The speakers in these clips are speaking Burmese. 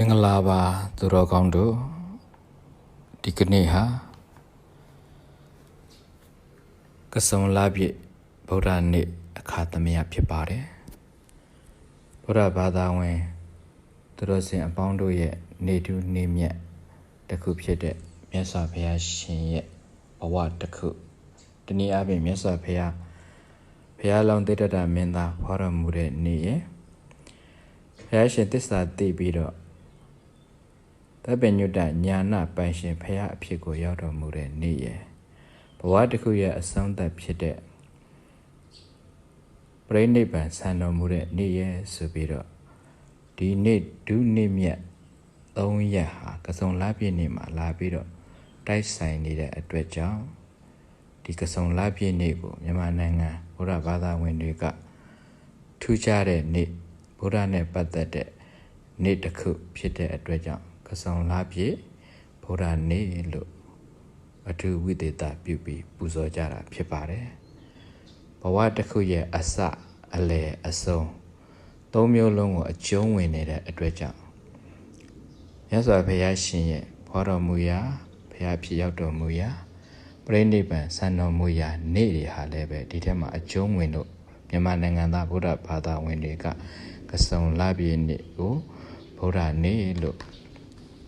မင်္ဂလာပါသူတော်ကောင်းတို့ဒီကနေ့ဟာကစုံလာပြည့်ဗုဒ္ဓနေ့အခါသမယဖြစ်ပါတယ်ဗုဒ္ဓဘာသာဝင်သူတော်စင်အပေါင်းတို့ရဲ့နေတူနေမြတ်တစ်ခုဖြစ်တဲ့မြတ်စွာဘုရားရှင်ရဲ့ဘဝတစ်ခုတနည်းအားဖြင့်မြတ်စွာဘုရားဘုရားလောင်းတိတ္တတာမင်းသားဖွာတော်မူတဲ့နေ့ရဲ့ဘုရားရှင်တစ္ဆာသိပြီးတော့ တပ်ပင်ညွတ်တညာနာပိုင်ရှင်ဖရာအဖြစ်ကိုရောက်တော်မူတဲ့နေ့ရယ်ဘဝတစ်ခုရဲ့အဆုံးသတ်ဖြစ်တဲ့ပြိဋိဘံဆံတော်မူတဲ့နေ့ရယ်ဆိုပြီးတော့ဒီနေ့ဒုနေ့မြတ်၃ရက်ဟာကစုံလပြည့်နေ့မှာလာပြီးတော့တိုက်ဆိုင်နေတဲ့အတွက်ကြောင့်ဒီကစုံလပြည့်နေ့ကိုမြန်မာနိုင်ငံဘုရားဘာသာဝင်တွေကထူးခြားတဲ့နေ့ဘုရားနဲ့ပတ်သက်တဲ့နေ့တစ်ခုဖြစ်တဲ့အတွက်ကြောင့် ကစုံလာပြည့်ဗုဒ္ဓနေ့လို့အထူးဝိသေသပြုပြီးပူဇော်ကြတာဖြစ်ပါတယ်ဘဝတစ်ခုရဲ့အစအလယ်အဆုံးသုံးမျိုးလုံးကိုအကျုံးဝင်နေတဲ့အတွက်ကြောင့်မြတ်စွာဘုရားရှင်ရဲ့ဘောတော်မူရာဘုရားဖြစ်ရောက်တော်မူရာပြိဋိဘံဆံတော်မူရာနေ့တွေဟာလည်းပဲဒီထက်မှာအကျုံးဝင်လို့မြန်မာနိုင်ငံသားဗုဒ္ဓဘာသာဝင်တွေကကစုံလာပြည့်နေ့ကိုဗုဒ္ဓနေ့လို့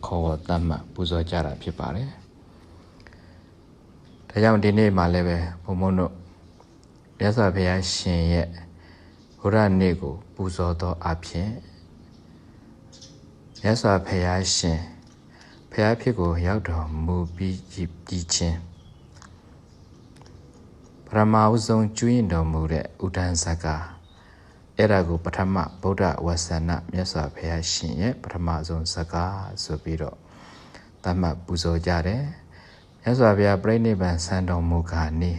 ခေါ်ဝေါ်တတ်မှတ်ပူဇော်ကြတာဖြစ်ပါတယ်။ဒါကြောင့်ဒီနေ့မှာလည်းပဲဘုံဘုံတို့မြတ်စွာဘုရားရှင်ရဲ့ဘုရားနေ့ကို ပူဇော်သောအဖြစ်မြတ်စွာဘုရားရှင်ဘုရားဖြစ်ကိုရောက်တော်မူပြီးပြီးချင်းပရမအုဆုံးကျွင်းတော်မူတဲ့ဥဒ္ဒန်ဇကာ အဲ့ဒါကိုပထမဗုဒ္ဓဝဆန္နမြတ်စွာဘုရားရှင်ရဲ့ပထမဆုံးစကားဆိုပြီးတော့တတ်မှတ်ပူဇော်ကြတယ်မြတ်စွာဘုရားပြိဋိဘံဆံတော်မူခါနေ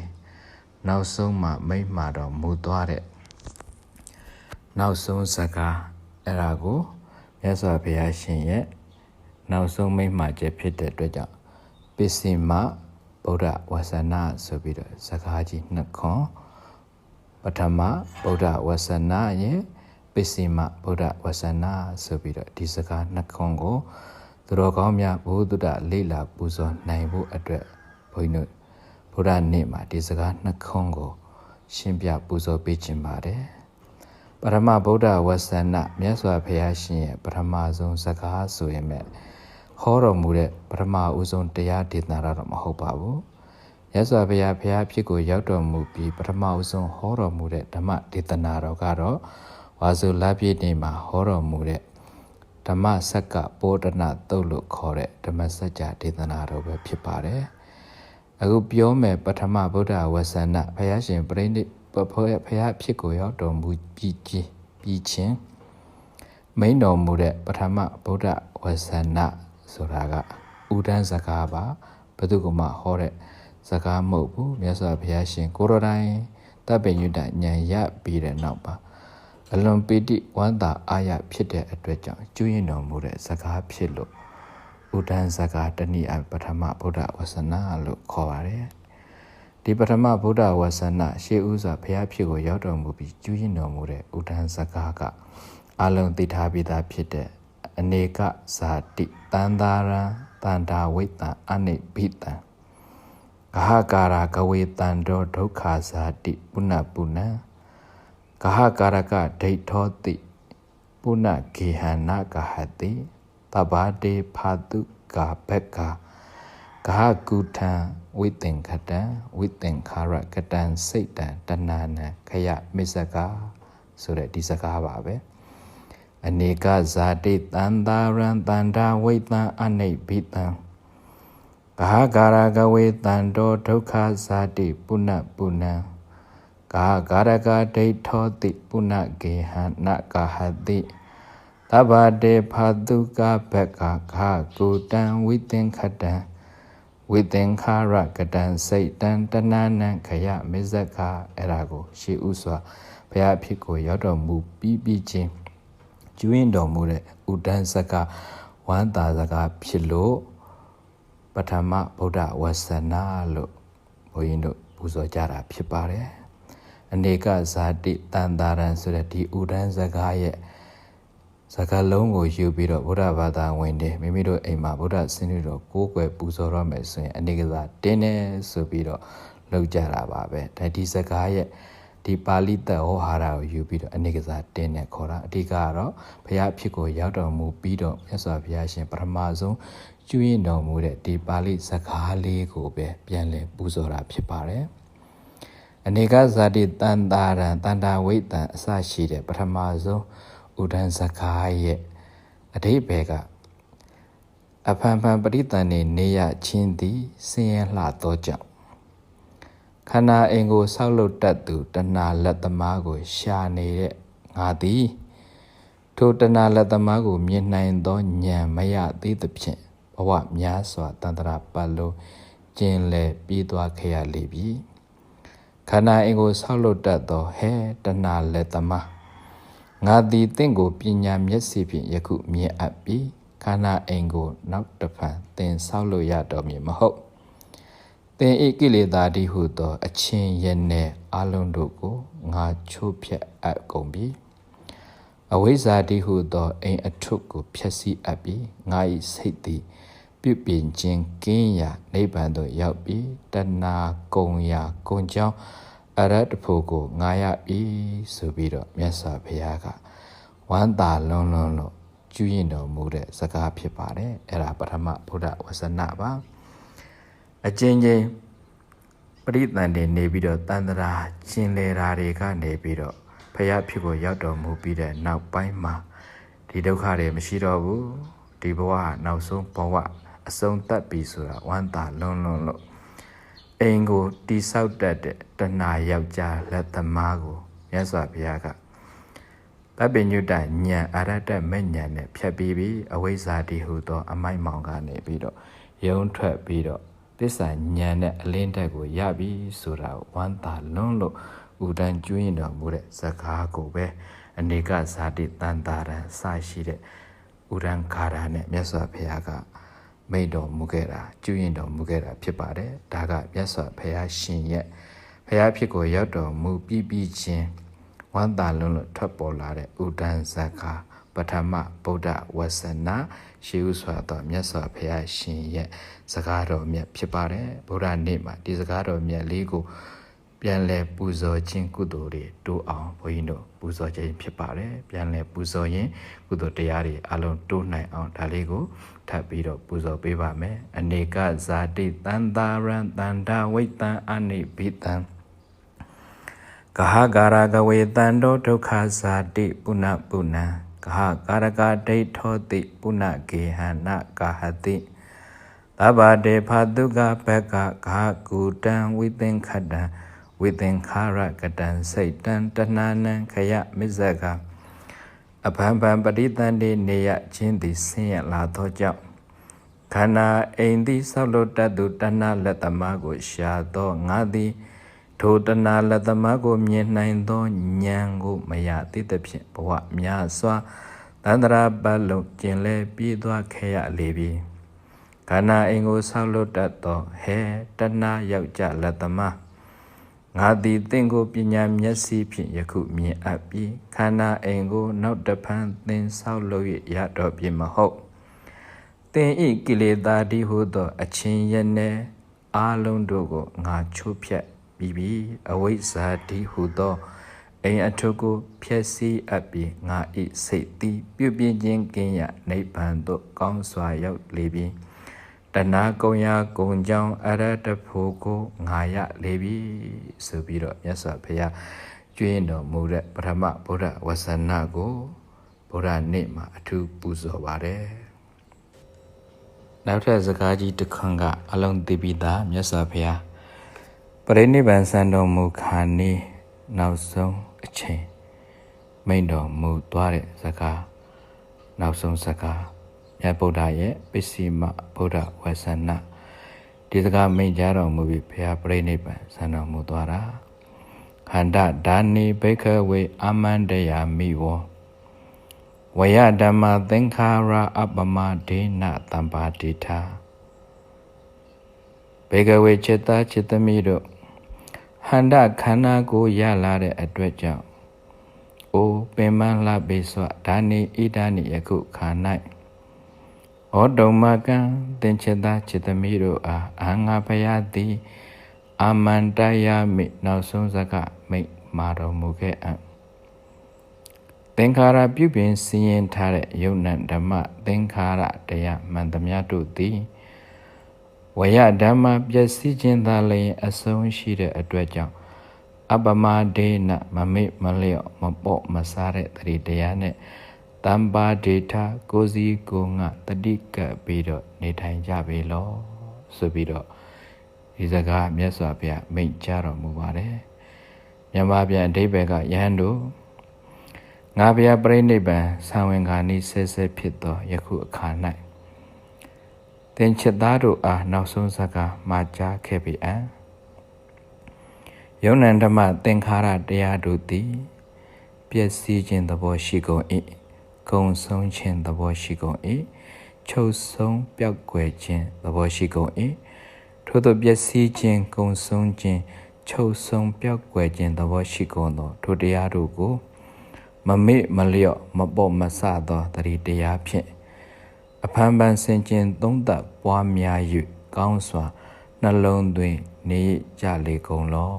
နောက်ဆုံးမှမိမ့်မာတော်မူသွားတဲ့နောက်ဆုံးစကားအဲ့ဒါကိုမြတ်စွာဘုရားရှင်ရဲ့နောက်ဆုံးမိမ့်မာချက်ဖြစ်တဲ့အတွက်ကြောင့်ပစ္စည်းမဗုဒ္ဓဝဆန္နဆိုပြီးတော့စကားကြီးနှစ်ခွန်း ပထမဗုဒ္ဓဝဆနာရဲ့ပစ္စည်းမဗုဒ္ဓဝဆနာဆိုပြီးတော့ဒီစကားနှစ်ခွန်းကိုသူတော်ကောင်းများဘုဒ္ဓလေ့လာပူဇော်နိုင်ဖို့အတွက်ဘုန်းကြီးတို့ဗုဒ္ဓနေ့မှာဒီစကားနှစ်ခွန်းကို ရှင်းပြပူဇော်ပေးခြင်းပါတယ်ပရမဗုဒ္ဓဝဆနာမြတ်စွာဘုရားရှင်ရဲ့ပထမဆုံးစကားဆိုရင်မဲ့ဟောတော်မူတဲ့ပထမဦးဆုံးတရားဒေသနာတော့မဟုတ်ပါဘူး ရသော်ဘုရားဘုရားဖြစ်ကိုရောက်တော်မူပြီးပထမဦးဆုံးဟောတော်မူတဲ့ဓမ္မဒေသနာတော်ကတော့ဝါစုလပြည့်နေ့မှာဟောတော်မူတဲ့ဓမ္မဆက်ကပောဒနာတုတ်လို့ခေါ်တဲ့ဓမ္မစကြာဒေသနာတော်ပဲဖြစ်ပါတယ်။အခုပြောမယ်ပထမဗုဒ္ဓဝဆန္ဒဘုရားရှင်ပြိဋိဘုရားဘုရားဖြစ်ကိုရောက်တော်မူပြီးချင်းပြီးချင်းမိန်တော်မူတဲ့ပထမဗုဒ္ဓဝဆန္ဒဆိုတာကဥဒန်းစကားပါဘယ်သူကမှဟောတဲ့ စကားမဟုတ်ဘူးမြတ်စွာဘုရားရှင်ကိုရောတိုင်းတပ်ပင်ညွတ်တညံရပြီးတဲ့နောက်ပါအလွန်ပီတိဝမ်းသာအားရဖြစ်တဲ့အတွက်ကြောင့်ကျွရင်တော်မူတဲ့စကားဖြစ်လို့ဥဒန်းစကားတနည်းအပထမဗုဒ္ဓဝဆနာလို့ခေါ်ပါတယ်ဒီပထမဗုဒ္ဓဝဆနာရှေးဥစွာဘုရားဖြစ်ကိုရောက်တော်မူပြီးကျွရင်တော်မူတဲ့ဥဒန်းစကားကအလုံးသိထားပြီးသားဖြစ်တဲ့အနေကဇာတိတန်တာရံတန်တာဝိတံအနိဘိတံ ဂဟကာရကဝေတန္တောဒုက္ခဇာတိပုဏ္ဏပုဏ္ဏဂဟကာရကဒိဋ္ဌောတိပုဏ္ဏဂေဟနာကဟတိတဘာတေဖာတုကာဘက္ကာဂဟကုထံဝိသင်္ခတံဝိသင်္ခါရကတံစိတ်တံတဏနံခယမစ္စကာဆိုတဲ့ဒီစကားပါပဲအနေကဇာတိတန်တာရံတန္တာဝိတံအနိဘိတံဂ ဟကာရကဝေတန္တောဒုက္ခဇာတိပုဏ္ဏပုဏ္ဏဂဟကာရကဒိဋ္ဌောတိပုဏ္ဏဂေဟနကဟတိသဗ္ဗတေဖာတုကဘက္ခခကုတံဝိသင်္ခတံဝိသင်္ခါရကတံစိတ်တံတဏနံခယမစ္စကအဲ့ဒါကိုရှေးဥစွာဘုရားဖြစ်ကိုရောက်တော်မူပြီးပြီးချင်းကျွင်းတော်မူတဲ့ဥဒန်းစကဝမ်းသာစကားဖြစ်လို့ ပထမဗုဒ္ဓဝဆနာလို့ဘုန်းကြီးတို့ပူဇော်ကြတာဖြစ်ပါတယ်အနေကဇာတိတန်တာရံဆိုတဲ့ဒီဥဒန်းစကားရဲ့စကားလုံးကိုယူပြီးတော့ဗုဒ္ဓဘာသာဝင်တွေမိမိတို့အိမ်မှာဗုဒ္ဓဆင်းရဲတော်ကိုးကွယ်ပူဇော်ရမယ်ဆိုရင်အနေကစားတင်းနေဆိုပြီးတော့လောက်ကြတာပါပဲဒါဒီစကားရဲ့ ဒီပါဠိသက်ဟောဟာရာကိုယူပြီးတော့အနေကစားတင်းနေခေါ်တာအဓိကကတော့ဘုရားအဖြစ်ကိုရောက်တော်မူပြီးတော့မြတ်စွာဘုရားရှင်ပထမဆုံးကျွေးတော်မူတဲ့ဒီပါဠိစကားလေးကိုပဲပြန်လည်ပူဇော်တာဖြစ်ပါတယ်အနေကဇာတိတန်တာရံတန်တာဝိတံအစရှိတဲ့ပထမဆုံးဥဒန်းစကားရဲ့အတိဘယ်ကအဖန်ဖန်ပရိတန်နေနေရချင်းသည်ဆင်းရဲလှသောကြောင့် ခန္ဓာအိမ်ကိုဆောက်လုပ်တတ်သူတဏှာလက်သမားကို ရှာနေတဲ့ငါသည်ထိုတဏှာလက်သမားကို မြင်နိုင်သောဉာဏ်မရသေးသဖြင့်ဘဝများစွာတန်တရာပတ်လုံးကျင်လေပြီးသွားခဲ့ရလေပြီခန္ဓာအိမ်ကိုဆောက်လုပ်တတ်သောဟဲတဏှာလက်သမားငါသည်တင့်ကိုပညာမျက်စိဖြင့်ယခုမြင်အပ်ပြီးခန္ဓာအိမ်ကို နောက်တစ်ဖန်သင်ဆောက်လို့ရတော်မူမဟုတ် သင်ဤကိလေသာတိဟုသောအချင်းရနေအလုံးတို့ကိုငါချိုးဖျက်အပ်ကုန်ပြီအဝိဇ္ဇာတိဟုသောအိမ်အထုပ်ကိုဖျက်ဆီးအပ်ပြီးငါ၏စိတ်သည်ပြုပြင်ခြင်းကင်းရာနိဗ္ဗာန်သို့ရောက်ပြီးတဏှာကုံရာကုံကြောင်းအရတ္တဖို့ကိုငာရပြီဆိုပြီးတော့မြတ်စွာဘုရားကဝမ်းသာလုံးလုံးလို့ကျူးရင်တော်မူတဲ့စကားဖြစ်ပါတယ်အဲ့ဒါပထမဗုဒ္ဓဝဆနပါ အချင်းချင်းပရိသန်တွေနေပြီးတော့တန်တရာကျင်လေရာတွေကနေပြီးတော့ဖရာဖြစ်ကိုရောက်တော်မူပြီးတဲ့နောက်ပိုင်းမှာဒီဒုက္ခတွေမရှိတော့ဘူးဒီဘဝနောက်ဆုံးဘဝအဆုံးသတ်ပြီဆိုတာဝမ်းသာလုံးလုံးလို့အိမ်ကိုတိဆောက်တတ်တဲ့တဏှာယောက်ျားလက်သမားကိုမြတ်စွာဘုရားကတပ်ပညုတညံအရတ္တမဲ့ညံနဲ့ဖြတ်ပြီးပြီးအဝိဇ္ဇာတိဟုသော အမိုက်မောင်ကနေပြီးတော့ယုံထွက်ပြီးတော့ သစ္စာညံနဲ့အလင်းတက်ကိုရပြီဆိုတာဝမ်းသာလွန်းလို့ဥဒန်းကျွင်းတော်မူတဲ့ဇကားကိုပဲအနေကဇာတိတန်တာရန်စရှိတဲ့ဥဒန်းခါရာနဲ့မြတ်စွာဘုရားကမိတ်တော်မူခဲ့တာကျွရင်တော်မူခဲ့တာဖြစ်ပါတယ်ဒါကမြတ်စွာဘုရားရှင်ရဲ့ဘုရားဖြစ်ကိုရောက်တော်မူပြီးပြီးချင်းဝမ်းသာလွန်းလို့ထွက်ပေါ်လာတဲ့ဥဒန်းဇကာပထမဗုဒ္ဓဝဆနာ ရှေးဥစွာသောမြတ်စွာဘုရားရှင်ရဲ့စကားတော်မြတ်ဖြစ်ပါတယ်ဗုဒ္ဓနေ့မှာဒီစကားတော်မြတ်လေးကိုပြန်လဲပူဇော်ခြင်းကုသိုလ်တွေတိုးအောင်ဘုန်းကြီးတို့ပူဇော်ခြင်းဖြစ်ပါတယ်ပြန်လဲပူဇော်ရင်ကုသိုလ်တရားတွေအလုံးတိုးနိုင်အောင်ဒါလေးကိုထပ်ပြီးတော့ပူဇော်ပေးပါမယ်အနေကဇာတိတန်တာရံတန္တာဝိတံအနိဘိတံကဟကာရကဝေတန္တောဒုက္ခဇာတိပုဏ္ဏပုဏ္ဏ ကဟကာရကဒိဋ္ဌောတိပုဏ္ဏဂေဟနကာဟတိသဗ္ဗတေဖတုကဘကဂါကုတံဝိသင်္ခတံဝိသင်္ခါရကတံစိတ်တံတဏနံခယမစ္ဆကအဖန်ဖန်ပရိသန္တိနေရခြင်းသည်ဆင်းရဲလာသောကြောင့်ခန္ဓာအိမ်သည်ဆောက်လုပ်တတ်သူတဏှလက်သမားကိုရှာသောငါသည် ထိုတဏှလက်သမားကိုမြင်နိုင်သောဉာဏ်ကိုမရသေးသဖြင့်ဘဝများစွာတန္တရာပတ်လုံးကျင်လဲပြေးသွားခဲ့ရလေပြီခန္ဓာအိမ်ကိုဆောက်လုပ်တတ်သောဟဲတဏှယောက်ျလက်သမားငါသည်တင့်ကိုပညာမျက်စိဖြင့်ယခုမြင်အပ်ပြီးခန္ဓာအိမ်ကိုနောက်တဖန်သင်ဆောက်လို့ရတော့ပြီမဟုတ်သင်ဤကိလေသာဒီဟုသော အချင်းရနေအာလုံးတို့ကိုငါချိုးဖျက် ပြီးပြီအဝိဇ္ဇာဒီဟုသောအိမ်အထုကိုဖျက်ဆီးအပ်ပြီးငါဤစိတ်သည်ပြုပြင်ခြင်းကင်းရနိဗ္ဗာန်သို့ကောင်းစွာရောက်လေပြီတဏကုံရာကုံကြောင့်အရတဖို့ကိုငါရလေပြီဆိုပြီးတော့မြတ်စွာဘုရားကျွင်းတော်မူတဲ့ပထမဗုဒ္ဓဝဆနာကိုဗုဒ္ဓနေ့မှာအထူးပူဇော်ပါတယ်နောက်ထပ်စကားကြီးတစ်ခွန်းကအလုံးသိပြီးသားမြတ်စွာဘုရား ပရိနိဗ္ဗာန်စံတော်မူခါနေနောက်ဆုံးအချိန်မိန်တော်မူသွားတဲ့စကားနောက်ဆုံးစကားမြတ်ဗုဒ္ဓရဲ့ပစ္စည်းမဗုဒ္ဓဝဆနာဒီစကားမိန့်ကြားတော်မူပြီးဘုရားပြိဋိဘံဆံတော်မူသွားတာခန္ဓာဒါနိဘိခဝေအမန္တယာမိဝောဝယဓမ္မသင်္ခါရအပမဒေနတမ္ပါတိထာဘေကဝေจิตာจิตမိတို့ ဟန္တာခန္ဓာကိုရလာတဲ့အတွက်ကြောင့်အိုပင်မလှပေစွဒါနေဣဒာနိယခုခါ၌ဩတုံမကံသင်္ချေတာจิตသမီးတို့အားအာငါဖယားသည်အာမန္တယမိနောက်ဆုံးစကားမိတ်မာတော်မူခဲ့အံ့သင်္ခါရပြုပြင်စီရင်ထားတဲ့ယုံနံဓမ္မသင်္ခါရတရားမှန်သမျှတို့သည် ဝယဓမ္မပျက်စီးခြင်းသာလျှင်အဆုံးရှိတဲ့အတွက်ကြောင့်အပမဒေနမမေ့မလျော့မပေါ့မစားတဲ့တတိတရားနဲ့တမ္ပါဒေတာကိုစီကိုငါတတိကပ်ပြီးတော့နေထိုင်ကြပြီလောဆိုပြီးတော့ဒီစကားမြတ်စွာဘုရားမိန့်ကြားတော်မူပါတယ်မြန်မာပြန်အဓိပ္ပာယ်ကယဟန်တို့ငါဘုရားပြိဋိဘံဆံဝင်ခါနီးဆဲဆဲဖြစ်သောယခုအခါ၌ သင်ချစ်သားတို့အားနောက်ဆုံးစကားမှာကြားခဲ့ပြီအံ့ယုံ nant ဓမ္မသင်္ခါရတရားတို့သည်ပျက်စီးခြင်းသဘောရှိကုန်၏ဂုံဆုံးခြင်းသဘောရှိကုန်၏ချုပ်ဆုံးပျောက်ကွယ်ခြင်းသဘောရှိကုန်၏ထို့သောပျက်စီးခြင်းဂုံဆုံးခြင်းချုပ်ဆုံးပျောက်ကွယ်ခြင်းသဘောရှိကုန်သောထိုတရားတို့ကို မမေ့မလျော့မပေါ့မဆသောတတိတရားဖြင့် အဖန်ပန်ဆင်ခြင်းသုံးသပ်ပွားများ၍ကောင်းစွာနှလုံးသွင်းနေကြလေကုန်လော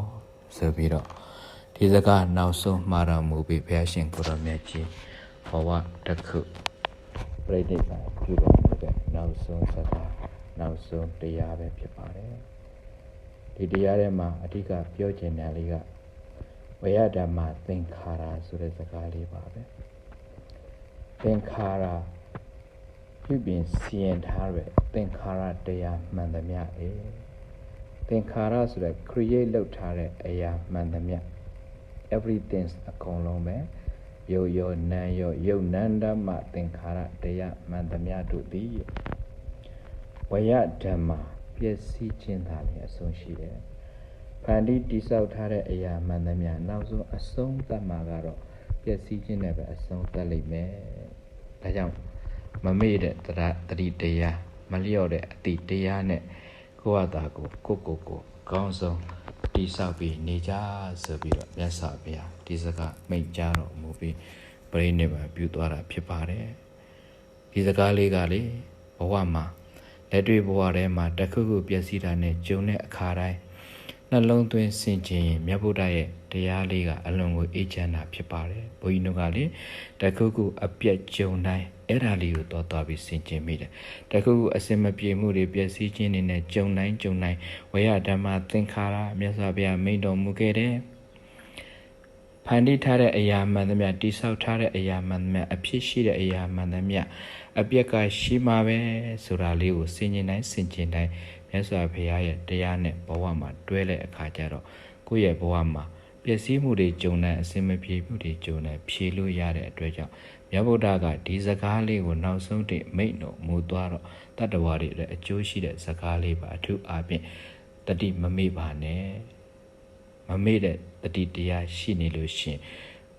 ဆိုပြီးတော့ဒီစကားနောက်ဆုံးမှာတော်မူပြီးဘုရားရှင်ကိုရောမြတ်ကြီးဘဝတစ်ခုပြိဋိဘံပြုတော်မူတဲ့နောက်ဆုံးစကားနောက်ဆုံးတရားပဲဖြစ်ပါတယ်ဒီတရားထဲမှာအဓိကပြောချင်တဲ့လေးကဝေယဓမ္မသင်္ခါရဆိုတဲ့စကားလေးပါပဲသင်္ခါရ ပြုပြင်စီရင်ထားတဲ့သင်္ခါရတရားမှန်သမျှအေးသင်္ခါရဆိုတဲ့ create လုပ်ထားတဲ့အရာမှန်သမျှ everything အကုန်လုံးပဲယုတ်ရောနံရောယုတ်နန္ဓမသင်္ခါရတရားမှန်သမျှတို့သည်ဝယဓမ္မပျက်စီးခြင်းသာလည်းအဆုံးရှိတယ်။ဖန်တီးတိဆောက်ထားတဲ့အရာမှန်သမျှနောက်ဆုံးအဆုံးသတ်မှာကတော့ပျက်စီးခြင်းနဲ့ပဲအဆုံးသတ်လိမ့်မယ်။ဒါကြောင့် မမေ့တဲ့တရားတတိတရားမလျော့တဲ့အတိတရားနဲ့ကိုယ့်ဟာတာကိုကိုကိုကိုကောင်းဆုံးတိဆောက်ပြီးနေကြဆိုပြီးတော့မြတ်စွာဘုရားဒီစကားမိန့်ကြားတော်မူပြီးပြိဋိဘံပြုသွားတာဖြစ်ပါတယ်ဒီစကားလေးကလေဘဝမှာလက်တွေ့ဘဝထဲမှာတခုခုပြည့်စည်တာနဲ့ဂျုံတဲ့အခါတိုင်းနှလုံးသွင်းဆင်ခြင်ရင်မြတ်ဗုဒ္ဓရဲ့တရားလေးကအလွန်ကိုအေးချမ်းတာဖြစ်ပါတယ်ဘုန်းကြီးတို့ကလေတခုခုအပြက်ဂျုံတိုင်း အဲ့ဒါလေးကိုတော့သွားပြီးဆင်ခြင်မိတယ်တခုခုအစင်မပြေမှုတွေပျက်စီးခြင်းတွေနဲ့ဂျုံတိုင်းဂျုံတိုင်းဝေယဓမ္မသင်္ခါရမြတ်စွာဘုရားမိန့်တော်မူခဲ့တယ်ဖန်တီးထားတဲ့အရာမှန်သမျှတိဆောက်ထားတဲ့အရာမှန်သမျှအဖြစ်ရှိတဲ့အရာမှန်သမျှအပြက်ကရှိမှာပဲဆိုတာလေးကိုစင်ကျင်တိုင်းစင်ကျင်တိုင်းမြတ်စွာဘုရားရဲ့တရားနဲ့ဘဝမှာတွဲတဲ့အခါကျတော့ကိုယ့်ရဲ့ဘဝမှာ ပျက်စီးမှုတွေကြုံတဲ့အစင်မပြေမှုတွေကြုံတဲ့ဖြေလို့ရတဲ့အတွက်ကြောင့်မြတ်ဗုဒ္ဓကဒီစကားလေးကိုနောက်ဆုံးတိမိတ်တော်မူသွားတော့တတ္တဝါတွေအတွက်အကျိုးရှိတဲ့စကားလေးပါအထူးအားဖြင့်တတိမမေ့ပါနဲ့မမေ့တဲ့တတိတရားရှိနေလို့ရှင်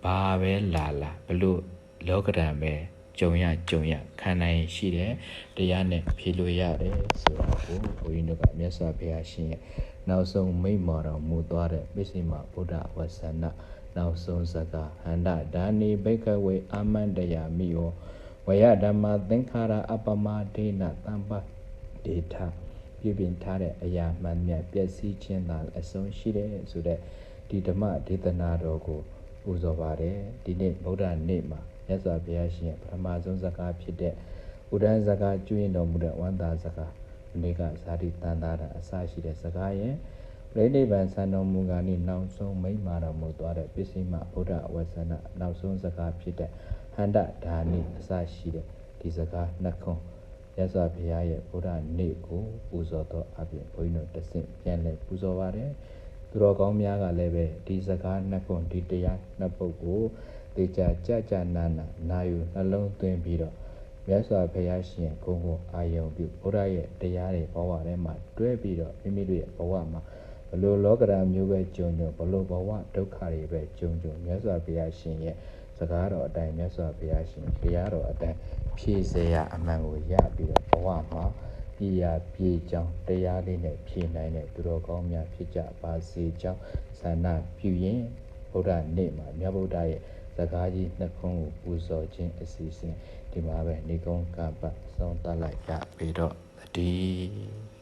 ဘာပဲလာလာဘလို့လောကဓာတ်ပဲကြုံရကြုံရခံနိုင်ရှိတယ်တရားနဲ့ဖြေလို့ရတယ်ဆိုတော့ဘုန်းကြီးတို့ကမြတ်စွာဘုရားရှင်ရဲ့ နောက်ဆုံးမိန့်မော်တော်မူသွားတဲ့ပစ္စည်းမဗုဒ္ဓဝဆန္ဒနောက်ဆုံးစကားဟန္တာဒါနိဘိကဝေအာမန္တယာမိယောဝယဓမ္မသင်္ခါရအပမဒေနတမ္ပဒေတာပြပြင်ထားတဲ့အရာမှန်မြတ်ပျက်စီးခြင်းသာအဆုံးရှိတယ်ဆိုတဲ့ဒီဓမ္မဒေသနာတော်ကိုပူဇော်ပါတယ်ဒီနေ့ဗုဒ္ဓနေ့မှာမြတ်စွာဘုရားရှင်ရဲ့ပထမဆုံးစကားဖြစ်တဲ့ဥဒန်းစကားကျွရင်တော်မူတဲ့ဝန္တာစကား ဒီနေ့ကဇာတိတန်တာအစရှိတဲ့စကားရဲ့ပြိဋိဘံဆံတော်မူကားနိနောက်ဆုံးမိမ့်မာတော်မူသွားတဲ့ပစ္စည်းမဗုဒ္ဓဝဆန္ဒနောက်ဆုံးစကားဖြစ်တဲ့ဟန္တဓာနိအစရှိတဲ့ဒီစကားနှစ်ခွန်းရသော်ဘုရားရဲ့ဗုဒ္ဓနေ့ကိုပူဇော်တော်အပြင်ဘုန်းကြီးတို့တဆင့်ပြန်လဲပူဇော်ပါတယ်သူတော်ကောင်းများကလည်းပဲဒီစကားနှစ်ခွန်းဒီတရားနှစ်ပုဒ်ကိုတေချာကြကြနာနာနာယူနှလုံးသွင်းပြီးတော့ မြတ်စွာဘုရားရှင်ဂုဏ်ကိုအာယုံပြုဘုရားရဲ့တရားတွေဘဝထဲမှာတွဲပြီးတော့မိမိတို့ရဲ့ဘဝမှာဘလို့လောကဓာတ်မျိုးပဲကြုံကြုံဘလို့ဘဝဒုက္ခတွေပဲကြုံကြုံမြတ်စွာဘုရားရှင်ရဲ့စကားတော်အတိုင်းမြတ်စွာဘုရားရှင်တရားတော်အတိုင်းဖြည့်စေရအမှန်ကိုရပြီးတော့ဘဝမှာပြည်ရပြည်ကြောင်းတရားလေးနဲ့ဖြည့်နိုင်တဲ့သူတော်ကောင်းများဖြစ်ကြပါစေကြောင်းဆန္ဒပြုရင်ဗုဒ္ဓနေ့မှာမြတ်ဗုဒ္ဓရဲ့စကားကြီးနှစ်ခုကိုပူဇော်ခြင်းအစီအစဉ် ဒီမှာပဲနေကုန်းကပတ်ဆုံးသတ်လိုက်ကြပြီးတော့တည်း